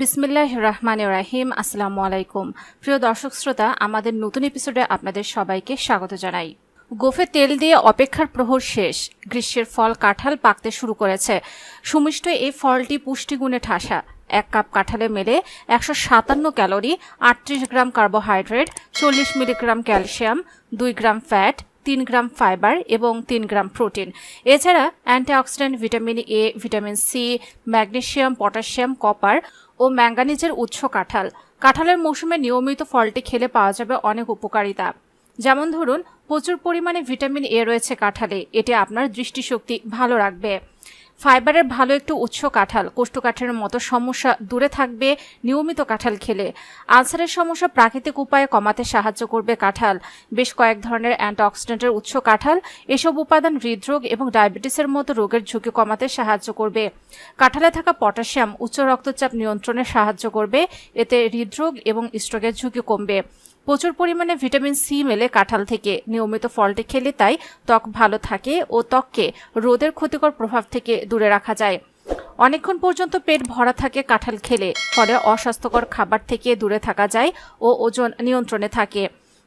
বিসমিল্লাহ রহমান রাহিম। আসসালামু আলাইকুম। প্রিয় দর্শক শ্রোতা, আমাদের নতুন এপিসোডে আপনাদের সবাইকে স্বাগত জানাই। গোফে তেল দিয়ে অপেক্ষার প্রহর শেষ। গ্রীষ্মের ফল কাঁঠাল পাকতে শুরু করেছে। সুমিষ্ট এই ফলটি পুষ্টিগুণে ঠাসা। এক কাপ কাঁঠালে মেলে একশো সাতান্ন ক্যালোরি, আটত্রিশ গ্রাম কার্বোহাইড্রেট, চল্লিশ মিলিগ্রাম ক্যালসিয়াম, দুই গ্রাম ফ্যাট, তিন গ্রাম ফাইবার এবং তিন গ্রাম প্রোটিন। এছাড়া antioxidant vitamin A, vitamin C, magnesium potassium copper ও ম্যাঙ্গানিজের উৎস কাঁঠাল। কাঁঠালের মৌসুমে নিয়মিত ফলটি খেলে পাওয়া যাবে অনেক উপকারিতা। যেমন ধরুন, প্রচুর পরিমাণে ভিটামিন এ রয়েছে কাঁঠালে। এটি আপনার দৃষ্টিশক্তি ভালো রাখবে। ফাইবারের ভালো একটু উৎস কাঁঠাল কোষ্ঠকাঠের মতো সমস্যা দূরে থাকবে নিয়মিত কাঁঠাল খেলে। আলসারের সমস্যা প্রাকৃতিক উপায়ে কমাতে সাহায্য করবে কাঁঠাল। বেশ কয়েক ধরনের অ্যান্টিঅক্সিডেন্টের উৎস কাঁঠাল, এসব উপাদান হৃদরোগ এবং ডায়াবেটিসের মতো রোগের ঝুঁকি কমাতে সাহায্য করবে। কাঁঠালে থাকা পটাশিয়াম উচ্চ রক্তচাপ নিয়ন্ত্রণে সাহায্য করবে, এতে হৃদরোগ এবং স্ট্রোকের ঝুঁকি কমবে। প্রচুর পরিমাণে ভিটামিন সি মেলে কাঁঠাল থেকে। নিয়মিত ফলটি খেলে তাই ত্বক ভালো থাকে ও ত্বককে রোদের ক্ষতিকর প্রভাব থেকে দূরে রাখা যায়। অনেকক্ষণ পর্যন্ত পেট ভরা থাকে কাঁঠাল খেলে, ফলে অস্বাস্থ্যকর খাবার থেকে দূরে থাকা যায় ও ওজন নিয়ন্ত্রণে থাকে।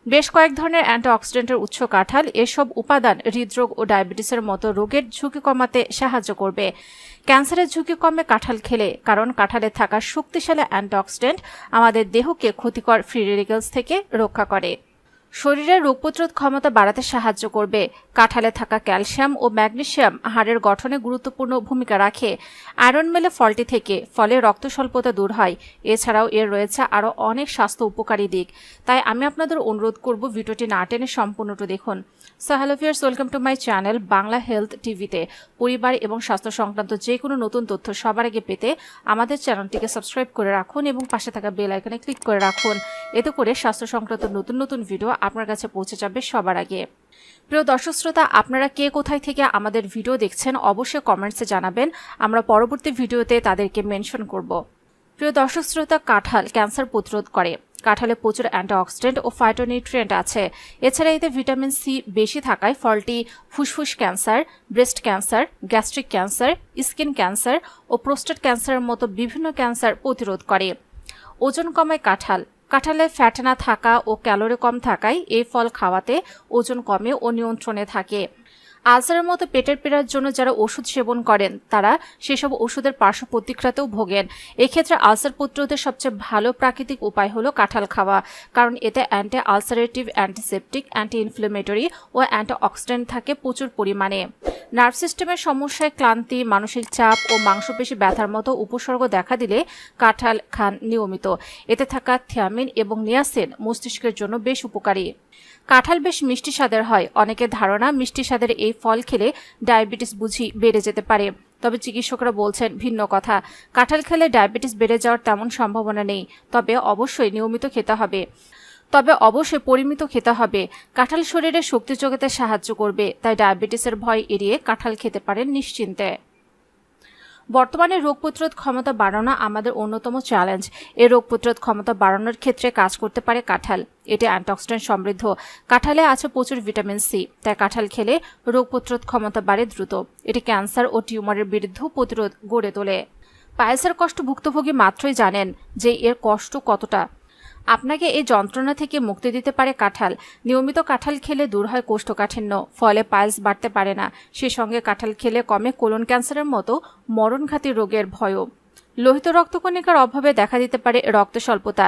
বেশ কয়েক ধরনের অ্যান্টিঅক্সিডেন্টের উৎস কাঁঠাল, এসব উপাদান হৃদরোগ ও ডায়াবেটিসের মতো রোগের ঝুঁকি কমাতে সাহায্য করবে। ক্যান্সারের ঝুঁকি কমে কাঁঠাল খেলে, কারণ কাঁঠালে থাকা শক্তিশালী অ্যান্টিঅক্সিডেন্ট আমাদের দেহকে ক্ষতিকর ফ্রি রেডিকেলস থেকে রক্ষা করে। শরীরের রোগ প্রতিরোধ ক্ষমতা বাড়াতে সাহায্য করবে। কাঁঠালে থাকা ক্যালসিয়াম ও ম্যাগনেশিয়াম হাড়ের গঠনে গুরুত্বপূর্ণ ভূমিকা রাখে। আয়রন মেলে ফলটি থেকে, ফলে রক্ত স্বল্পতা দূর হয়। এছাড়াও এর রয়েছে আরও অনেক স্বাস্থ্য উপকারী দিক। তাই আমি আপনাদের অনুরোধ করব ভিডিওটি না টেনে সম্পূর্ণটা দেখুন। So hello viewers welcome to my channel Bangla health টিভিতে পরিবার এবং স্বাস্থ্য সংক্রান্ত যে কোনো নতুন তথ্য সবার আগে পেতে আমাদের চ্যানেলটিকে সাবস্ক্রাইব করে রাখুন এবং পাশে থাকা বেল আইকনে ক্লিক করে রাখুন। এতে করে স্বাস্থ্য সংক্রান্ত নতুন নতুন ভিডিও আপনার কাছে পৌঁছে যাবে সবার আগে। প্রিয় দর্শক শ্রোতা, আপনারা কে কোথায় থেকে আমাদের ভিডিও দেখছেন অবশ্যই কমেন্টসে জানাবেন। আমরা পরবর্তী ভিডিওতে তাদেরকে মেনশন করব। প্রিয় দর্শক শ্রোতা, কাঁঠাল ক্যান্সার প্রতিরোধ করে। কাঁঠালে প্রচুর অ্যান্টিঅক্সিডেন্ট ও ফাইটোনিউট্রিয়েন্ট আছে। এছাড়া এতে ভিটামিন সি বেশি থাকায় ফলটি ফুসফুস cancer, breast cancer, gastric cancer, skin cancer ও প্রোস্টেট ক্যান্সারের মতো বিভিন্ন ক্যান্সার প্রতিরোধ করে। ওজন কমায় কাঁঠাল। কাঁঠালে ফ্যাট না থাকা ও ক্যালোরি কম থাকায় এই ফল খাওয়াতে ওজন কমে ও নিয়ন্ত্রণে থাকে। আলসারের মতো পেটের পীড়ার জন্য যারা ওষুধ সেবন করেন, তারা সেসব ওষুধের পার্শ্ব প্রতিক্রিয়াতেও ভোগেন। এক্ষেত্রে আলসার প্রতিরোধের সবচেয়ে ভালো প্রাকৃতিক উপায় হলো কাঁঠাল খাওয়া, কারণ এতে anti ulcerative antiseptic anti inflammatory ও অ্যান্টি অক্সিডেন্ট থাকে প্রচুর পরিমাণে। নার্ভ সিস্টেমের সমস্যায় ক্লান্তি, মানসিক চাপ ও মাংসপেশি ব্যথার মতো উপসর্গ দেখা দিলে কাঁঠাল খান নিয়মিত। এতে থাকা থিয়ামিন এবং নিয়াসিন মস্তিষ্কের জন্য বেশ উপকারী। কাঁঠাল বেশ মিষ্টি স্বাদের হয়। অনেকের ধারণা মিষ্টি স্বাদের এই ফল খেলে ডায়াবেটিস বুঝি বেড়ে যেতে পারে। তবে চিকিৎসকরা বলছেন ভিন্ন কথা। কাঁঠাল খেলে ডায়াবেটিস বেড়ে যাওয়ার তেমন সম্ভাবনা নেই, তবে অবশ্যই নিয়মিত খেতে হবে। তবে অবশ্যই পরিমিত খেতে হবে। কাঁঠাল শরীরে শক্তি যোগাতে সাহায্য করবে, তাই ডায়াবেটিসের ভয় এড়িয়ে কাঁঠাল খেতে পারেন নিশ্চিন্তে। বর্তমানে রোগ প্রতিরোধ ক্ষমতা বাড়ানো আমাদের অন্যতম চ্যালেঞ্জ। এ রোগ প্রতিরোধ ক্ষমতা বাড়ানোর ক্ষেত্রে কাজ করতে পারে কাঁঠাল। এটি অ্যান্টিঅক্সিডেন্ট সমৃদ্ধ। কাঁঠালে আছে প্রচুর ভিটামিন সি, তাই কাঁঠাল খেলে রোগ প্রতিরোধ ক্ষমতা বাড়ে দ্রুত। এটি ক্যান্সার ও টিউমারের বিরুদ্ধেও প্রতিরোধ গড়ে তোলে। পায়েসের কষ্ট ভুক্তভোগী মাত্রই জানেন যে এর কষ্ট কতটা। আপনাকে এই যন্ত্রণা থেকে মুক্তি দিতে পারে কাঁঠাল। নিয়মিত কাঁঠাল খেলে দূর হয় কোষ্ঠকাঠিন্য, ফলে পাইলস বাড়তে পারে না। সে সঙ্গে কাঁঠাল খেলে কমে কোলন ক্যান্সারের মতো মরণঘাতী রোগের ভয়ও। লোহিত রক্তকণিকার অভাবে দেখা দিতে পারে রক্ত স্বল্পতা।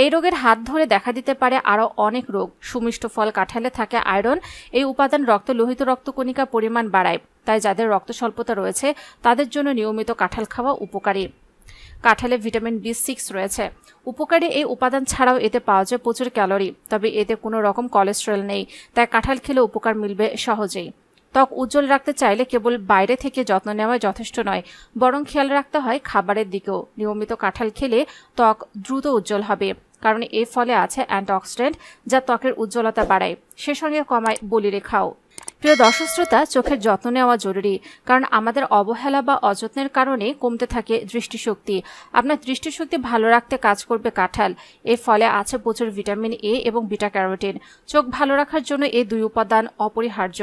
এই রোগের হাত ধরে দেখা দিতে পারে আরও অনেক রোগ। সুমিষ্ট ফল কাঁঠালে থাকে আয়রন। এই উপাদান রক্ত লোহিত রক্তকণিকা পরিমাণ বাড়ায়। তাই যাদের রক্ত স্বল্পতা রয়েছে, তাদের জন্য নিয়মিত কাঁঠাল খাওয়া উপকারী। কাঁঠালে ভিটামিন বি সিক্স রয়েছে। উপকারী এই উপাদান ছাড়াও এতে পাওয়া যায় প্রচুর ক্যালোরি, তবে এতে কোনো রকম কোলেস্ট্রল নেই, তাই কাঁঠাল খেলে উপকার মিলবে সহজেই। ত্বক উজ্জ্বল রাখতে চাইলে কেবল বাইরে থেকে যত্ন নেওয়াই যথেষ্ট নয়, বরং খেয়াল রাখতে হয় খাবারের দিকেও। নিয়মিত কাঁঠাল খেলে ত্বক দ্রুত উজ্জ্বল হবে, কারণ এর ফলে আছে অ্যান্টিঅক্সিডেন্ট যা ত্বকের উজ্জ্বলতা বাড়ায়। সে সঙ্গে কমায় বলি বলিরেখাও। প্রিয় দর্শক শ্রোতা চোখের যত্ন নেওয়া জরুরি, কারণ আমাদের অবহেলা বা অযত্নের কারণে কমতে থাকে দৃষ্টিশক্তি। আপনার দৃষ্টিশক্তি ভালো রাখতে কাজ করবে কাঁঠাল। এর ফলে আছে প্রচুর ভিটামিন এ এবং বিটা ক্যারোটিন। চোখ ভালো রাখার জন্য এই দুই উপাদান অপরিহার্য।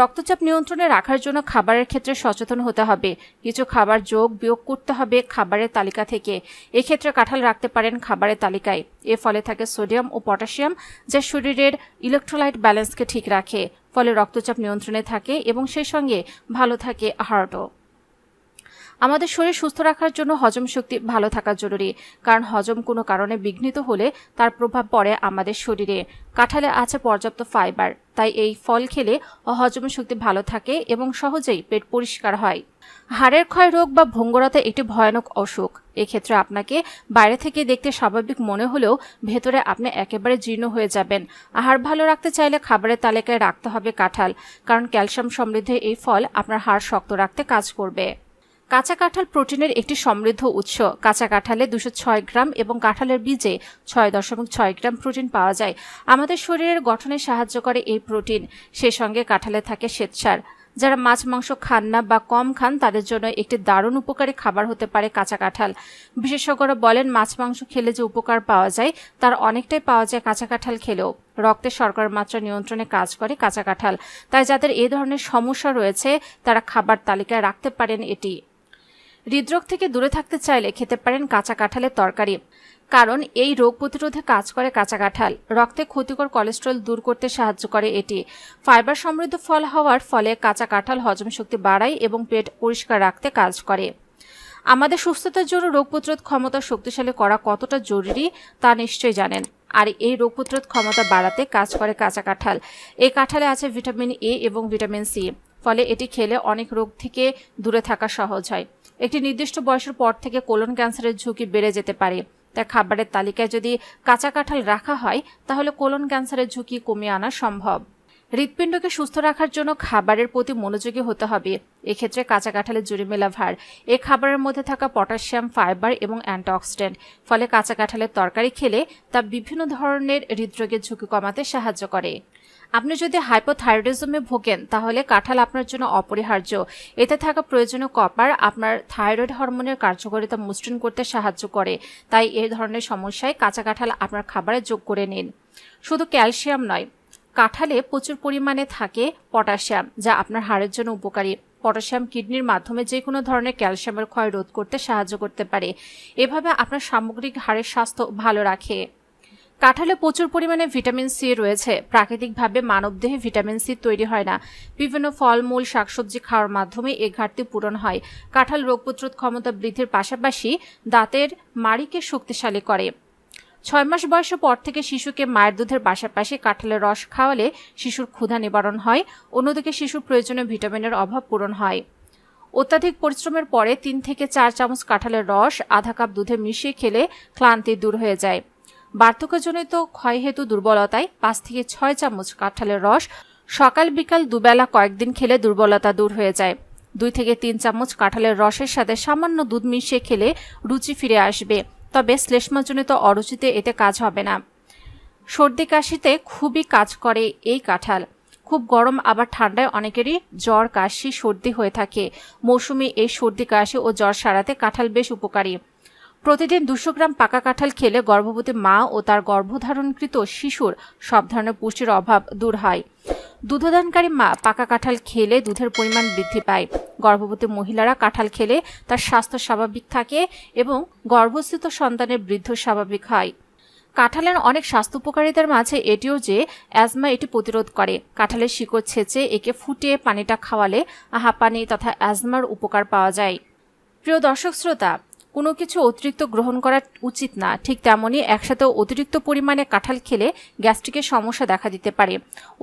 রক্তচাপ নিয়ন্ত্রণে রাখার জন্য খাবারের ক্ষেত্রে সচেতন হতে হবে। কিছু খাবার যোগ বিয়োগ করতে হবে খাবারের তালিকা থেকে। এক্ষেত্রে কাঁঠাল রাখতে পারেন খাবারের তালিকায়। এর ফলে থাকে সোডিয়াম ও পটাশিয়াম যা শরীরের ইলেকট্রোলাইট ব্যালেন্সকে ঠিক রাখে। ফলে রক্তচাপ নিয়ন্ত্রণে থাকে এবং সেই সঙ্গে ভালো থাকে হার্টও আমাদের শরীর সুস্থ রাখার জন্য হজম শক্তি ভালো থাকা জরুরি, কারণ হজম কোনো কারণে বিঘ্নিত হলে তার প্রভাব পড়ে আমাদের শরীরে। কাঁঠালে আছে পর্যাপ্ত ফাইবার, তাই এই ফল খেলে হজম শক্তি ভালো থাকে এবং সহজেই পেট পরিষ্কার হয়। হাড়ের ক্ষয় রোগ বা ভঙ্গরতা একটি ভয়ানক অসুখ। এক্ষেত্রে আপনাকে বাইরে থেকে দেখতে স্বাভাবিক মনে হলেও ভেতরে আপনি একেবারে জীর্ণ হয়ে যাবেন। আহার ভালো রাখতে চাইলে খাবারের তালিকায় রাখতে হবে কাঁঠাল, কারণ ক্যালসিয়াম সমৃদ্ধ এই ফল আপনার হাড় শক্ত রাখতে কাজ করবে। কাঁচা কাঁঠাল প্রোটিনের একটি সমৃদ্ধ উৎস। কাঁচা কাঁঠালে দুশো ছয় গ্রাম এবং কাঁঠালের বীজে ছয় দশমিক ছয় গ্রাম প্রোটিন পাওয়া যায়। আমাদের শরীরের গঠনে সাহায্য করে এই প্রোটিন। সেই সঙ্গে কাঁঠালে থাকে শ্বেতসার। যারা মাছ, মাংস খান না বা কম খান, তাদের জন্য একটি দারুণ উপকারী খাবার হতে পারে কাঁচা কাঁঠাল। বিশেষজ্ঞরা বলেন, মাছ, মাংস খেলে যে উপকার পাওয়া যায়, তার অনেকটাই পাওয়া যায় কাঁচা কাঁঠাল খেলেও। রক্তে শর্করার মাত্রা নিয়ন্ত্রণে কাজ করে কাঁচা কাঁঠাল। তাই যাদের এ ধরনের সমস্যা রয়েছে, তারা খাবার তালিকায় রাখতে পারেন এটি। হৃদরোগ থেকে দূরে থাকতে চাইলে খেতে পারেন কাঁচা কাঁঠালের তরকারি। কারণ এই রোগ প্রতিরোধে কাজ করে কাঁচা কাঁঠাল। রক্তে ক্ষতিকর কোলেস্ট্রল দূর করতে সাহায্য করে এটি। ফাইবার সমৃদ্ধ ফল হওয়ার ফলে কাঁচা কাঁঠাল হজম শক্তি বাড়ায় এবং পেট পরিষ্কার রাখতে কাজ করে। আমাদের সুস্থতার জন্য রোগ প্রতিরোধ ক্ষমতা শক্তিশালী করা কতটা জরুরি তা নিশ্চয়ই জানেন। আর এই রোগ প্রতিরোধ ক্ষমতা বাড়াতে কাজ করে কাঁচা কাঁঠাল। এই কাঁঠালে আছে ভিটামিন এ এবং ভিটামিন সি। ফলে এটি খেলে অনেক রোগ থেকে দূরে থাকা সহজ হয়। একটি নির্দিষ্ট বয়সের পর থেকে কোলন ক্যান্সারের ঝুঁকি বেড়ে যেতে পারে। তাই খাবারের তালিকায় যদি কাঁচা কাঁঠাল রাখা হয়, তাহলে কোলন ক্যান্সারের ঝুঁকি কমিয়ে আনা সম্ভব। হৃৎপিণ্ডকে সুস্থ রাখার জন্য খাবারের প্রতি মনোযোগী হতে হবে। এক্ষেত্রে কাঁচা কাঁঠালের জুড়িমেলা ভার। এই খাবারের মধ্যে থাকা পটাশিয়াম, ফাইবার এবং অ্যান্টিঅক্সিডেন্ট। ফলে কাঁচা কাঁঠালের তরকারি খেলে তা বিভিন্ন ধরনের হৃদরোগের ঝুঁকি কমাতে সাহায্য করে। আপনি যদি হাইপোথাইরয়েডিজমে ভোগেন, তাহলে কাঁঠাল আপনার জন্য অপরিহার্য। এতে থাকা প্রয়োজনীয় কপার আপনার থাইরয়েড হরমোনের কার্যকারিতা মসৃণ করতে সাহায্য করে। তাই এই ধরনের সমস্যায় কাঁচা কাঁঠাল আপনার খাবারে যোগ করে নিন। শুধু ক্যালসিয়াম নয়, কাঁঠালে প্রচুর পরিমাণে থাকে পটাশিয়াম, যা আপনার হাড়ের জন্য উপকারী। পটাশিয়াম কিডনির মাধ্যমে যে কোনো ধরনের ক্যালসিয়ামের ক্ষয় রোধ করতে সাহায্য করতে পারে। এভাবে আপনার সামগ্রিক হাড়ের স্বাস্থ্য ভালো রাখে। কাঁঠালে প্রচুর পরিমাণে ভিটামিন সি রয়েছে। প্রাকৃতিকভাবে মানবদেহে ভিটামিন সি তৈরি হয় না। বিভিন্ন ফলমূল, শাকসবজি খাওয়ার মাধ্যমে এ ঘাটতি পূরণ হয়। কাঁঠাল রোগ প্রতিরোধ ক্ষমতা বৃদ্ধির পাশাপাশি দাঁতের মাড়িকে শক্তিশালী করে। ছয় মাস বয়সের পর থেকে শিশুকে মায়ের দুধের পাশাপাশি কাঁঠালের রস খাওয়ালে শিশুর ক্ষুধা নিবারণ হয়। অন্যদিকে শিশুর প্রয়োজনীয় ভিটামিনের অভাব পূরণ হয়। অত্যাধিক পরিশ্রমের পরে তিন থেকে চার চামচ কাঁঠালের রস, আধা কাপ দুধে মিশিয়ে খেলে ক্লান্তি দূর হয়ে যায়। বার্ধক্যজনিত ক্ষয়হেতু দুর্বলতায় পাঁচ থেকে ছয় চামচ কাঁঠালের রস সকাল বিকাল দুবেলা কয়েকদিন খেলে দুর্বলতা দূর হয়ে যায়। দুই থেকে তিন চামচ কাঁঠালের রসের সাথে সামান্য দুধ মিশিয়ে খেলে রুচি ফিরে আসবে, তবে শ্লেষ্মাজনিত অরুচিতে এতে কাজ হবে না। সর্দি কাশিতে খুবই কাজ করে এই কাঁঠাল। খুব গরম, আবার ঠান্ডায় অনেকেরই জ্বর, কাশি, সর্দি হয়ে থাকে। মৌসুমি এই সর্দি কাশি ও জ্বর সারাতে কাঁঠাল বেশ উপকারী। প্রতিদিন দুশো গ্রাম পাকা কাঁঠাল খেলে গর্ভবতী মা ও তার গর্ভধারণকৃত শিশুর সব ধরনের পুষ্টির অভাব দূর হয়। দুধদানকারী মা পাকা কাঁঠাল খেলে দুধের পরিমাণ বৃদ্ধি পায়। গর্ভবতী মহিলারা কাঁঠাল খেলে তার স্বাস্থ্য স্বাভাবিক থাকে এবং গর্ভস্থিত সন্তানের বৃদ্ধ স্বাভাবিক হয়। কাঁঠালের অনেক স্বাস্থ্য উপকারিতার মাঝে এটিও যে, অ্যাজমা এটি প্রতিরোধ করে। কাঁঠালের শিকড় ছেঁচে একে ফুটিয়ে পানিটা খাওয়ালে হাঁপানি তথা অ্যাজমার উপকার পাওয়া যায়। প্রিয় দর্শক শ্রোতা কোনো কিছু অতিরিক্ত গ্রহণ করা উচিত না। ঠিক তেমনই একসাথে অতিরিক্ত পরিমাণে কাঁঠাল খেলে গ্যাস্ট্রিকের সমস্যা দেখা দিতে পারে।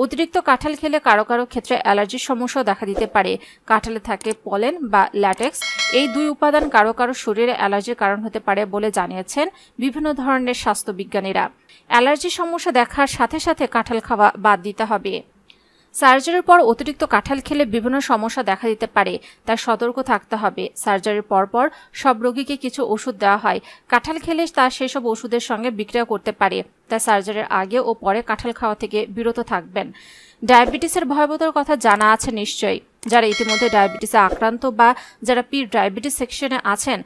অতিরিক্ত কাঁঠাল খেলে কারও কারও ক্ষেত্রে অ্যালার্জির সমস্যাও দেখা দিতে পারে। কাঁঠালে থাকে পলেন বা ল্যাটেক্স। এই দুই উপাদান কারও কারও শরীরে অ্যালার্জির কারণ হতে পারে বলে জানিয়েছেন বিভিন্ন ধরনের স্বাস্থ্যবিজ্ঞানীরা। অ্যালার্জির সমস্যা দেখার সাথে সাথে কাঁঠাল খাওয়া বাদ দিতে হবে। সার্জারির পর অতিরিক্ত কাঁঠাল খেলে বিভিন্ন সমস্যা দেখা দিতে পারে, তার সতর্ক থাকতে হবে। সার্জারির পরপর সব রোগীকে কিছু ওষুধ দেওয়া হয়। কাঁঠাল খেলে তা সেসব ওষুধের সঙ্গে বিক্রিয়া করতে পারে। তাই সার্জারির আগে ও পরে কাঁঠাল খাওয়া থেকে বিরত থাকবেন। ডায়াবেটিসের ভয়াবহতার কথা জানা আছে নিশ্চয়ই। যারা ইতিমধ্যে ডায়াবেটিসে আক্রান্ত বা যারা পি ডায়াবেটিস সেকশনে আছেন,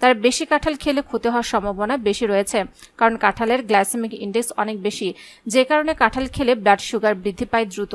তার বেশি কাঁঠাল খেলে ক্ষতি হওয়ার সম্ভাবনা বেশি রয়েছে, কারণ কাঁঠালের গ্লাইসেমিক ইন্ডেক্স অনেক বেশি। যে কারণে কাঁঠাল খেলে ব্লাড সুগার বৃদ্ধি পায় দ্রুত।